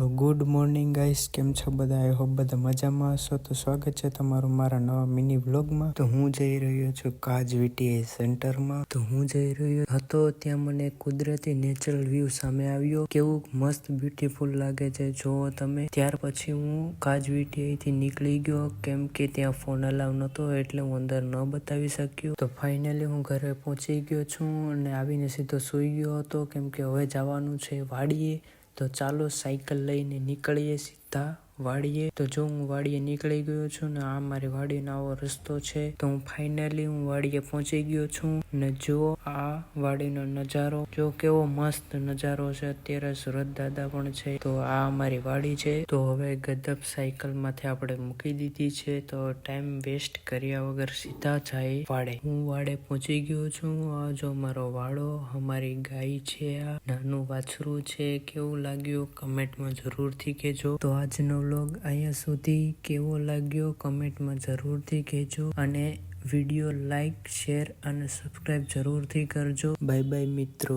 તો good morning guys, કેમ છો બધા? આઈ હોપ બધા મજામાં હશો. તો સ્વાગત છે તમારું મારા નવા મિની વ્લોગમાં. તો હું જઈ રહ્યો છું કાજ વીટીઆઈ સેન્ટરમાં. તો હું જઈ રહ્યો હતો, ત્યાં મને કુદરતી નેચરલ વ્યૂ સામે આવ્યો. કેવું મસ્ત બ્યુટીફુલ લાગે છે જો તમે. ત્યાર પછી હું કાજ વીટીઆઈથી નીકળી ગયો, કેમ કે ત્યાં ફોન અલાવ નતો એટલે હું અંદર ન બતાવી શક્યો. તો ફાઇનલી હું ઘરે પહોંચી ગયો છું અને આવીને સીધો સૂઈ ગયો હતો, કેમ કે હવે જવાનું છે વાડીએ. તો ચાલો સાયકલ લઈને નીકળીએ સીધા. વાડીએ તો જો હું વાડીએ નીકળી ગયો છું ને આ મારી વાડીનો આવો રસ્તો છે, તો હું ફાઇનલી હું વાડીએ પહોંચી ગયો છું. ને જો આ વાડીનો નજારો, જો કેવો મસ્ત નજારો છે, અત્યારે સુરત દાદા પણ છે, તો આ અમારી વાડી છે. તો હવે ગદબ સાયકલમાંથી આપણે મૂકી દીધી છે, તો ટાઈમ વેસ્ટ કર્યા વગર સીધા જાય વાડે હું વાડે પહોંચી ગયો છું, આ જો મારો વાડો અમારી ગાય છે આ, નાનું વાછરું છે, કેવું લાગ્યું? કમેન્ટમાં જરૂરથી કહેજો. તો આજનો વ્લોગ અહીંયા સુધી કેવો લાગ્યો કમેન્ટમાં જરૂરથી કહેજો અને વીડિયો લાઈક, શેર અને સબસ્ક્રાઈબ જરૂરથી કરજો. બાય બાય મિત્રો.